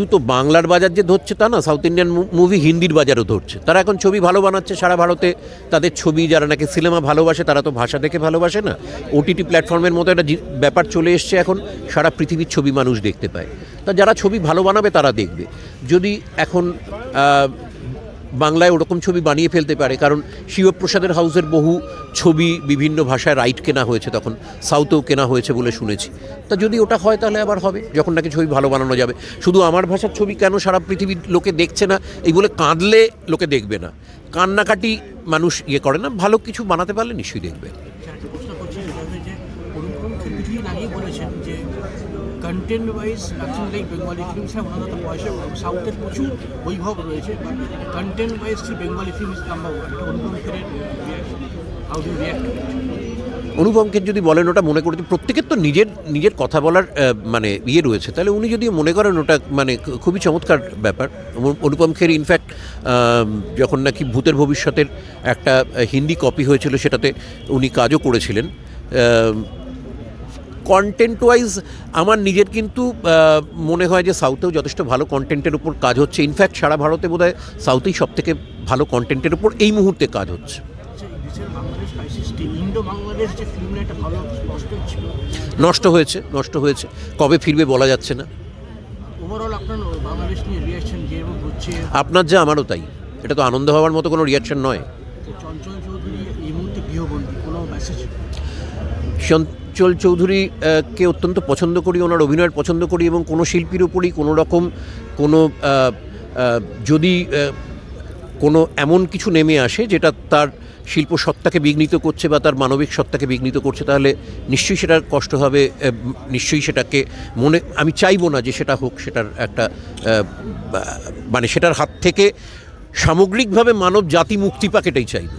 শুধু তো বাংলার বাজার যে ধরছে তা না সাউথ ইন্ডিয়ান মুভি হিন্দির বাজারও ধরছে। তারা এখন ছবি ভালো বানাচ্ছে সারা ভারতে। তাদের ছবি যারা নাকি সিনেমা ভালোবাসে, তারা তো ভাষা দেখে ভালোবাসে না। ওটিটি প্ল্যাটফর্মের মতো একটা ব্যাপার চলে এসছে এখন, সারা পৃথিবীর ছবি মানুষ দেখতে পায়। তা যারা ছবি ভালো বানাবে তারা দেখবে। যদি এখন বাংলায় ওরকম ছবি বানিয়ে ফেলতে পারে, কারণ শিবপ্রসাদের হাউসের বহু ছবি বিভিন্ন ভাষায় রাইট কেনা হয়েছে তখন, সাউথেও কেনা হয়েছে বলে শুনেছি। তা যদি ওটা হয় তাহলে আবার হবে, যখন নাকি ছবি ভালো বানানো যাবে। শুধু আমার ভাষার ছবি কেন সারা পৃথিবীর লোকে দেখছে না? এই বলে কাঁদলে লোকে দেখবে না। কান্নাকাটি মানুষ ইয়ে করে না, ভালো কিছু বানাতে পারলে নিশ্চয়ই দেখবে একটা প্রশ্ন করছি সেটা হচ্ছে যে অনুপম খের কিছুদিন আগেই বলেছেন যে content wise nothing like Bengali films have ওনার পয়সা সাউথের প্রচুর বৈভব রয়েছে but content wise the Bengali film is number one এটা অনুপম খেরের হাউ ডু রিয়াক্ট অনুপমকে যদি বলেন, ওটা মনে করতে প্রত্যেকের তো নিজের নিজের কথা বলার মানে ইয়ে রয়েছে। তাহলে উনি যদি মনে করেন ওটা মানে খুবই চমৎকার ব্যাপার। অনুপম খের ইনফ্যাক্ট যখন নাকি ভূতের ভবিষ্যতের একটা হিন্দি কপি হয়েছিল, সেটাতে উনি কাজও করেছিলেন। কন্টেন্ট ওয়াইজ আমার নিজের কিন্তু মনে হয় যে সাউথেও যথেষ্ট ভালো কন্টেন্টের উপর কাজ হচ্ছে। ইনফ্যাক্ট সারা ভারতে বোধহয় সাউথেই সব থেকে ভালো কন্টেন্টের উপর এই মুহূর্তে কাজ হচ্ছে। আচ্ছা নষ্ট হয়েছে নষ্ট হয়েছে। কবে ফিরবে বলা যাচ্ছে না। আপনার যা আমারও তাই। এটা তো আনন্দ হওয়ার মতো কোনো রিয়াকশন নয়। চঞ্চল চৌধুরী এই মুহূর্তে গৃহবন্দী, কোনো মেসেজ চঞ্চল চৌধুরী কে অত্যন্ত পছন্দ করি, ওনার অভিনয়ের পছন্দ করি এবং কোনো শিল্পীর উপরই কোনো রকম কোনো যদি কোনো এমন কিছু নেমে আসে যেটা তার শিল্প সত্তাকে বিঘ্নিত করছে বা তার মানবিক সত্তাকে বিঘ্নিত করছে, তাহলে নিশ্চয়ই সেটার কষ্ট হবে নিশ্চয়ই সেটাকে মনে, আমি চাইব না যে সেটা হোক, সেটার একটা মানে সেটার হাত থেকে সামগ্রিকভাবে মানব জাতি মুক্তি পাক এটাই চাইব।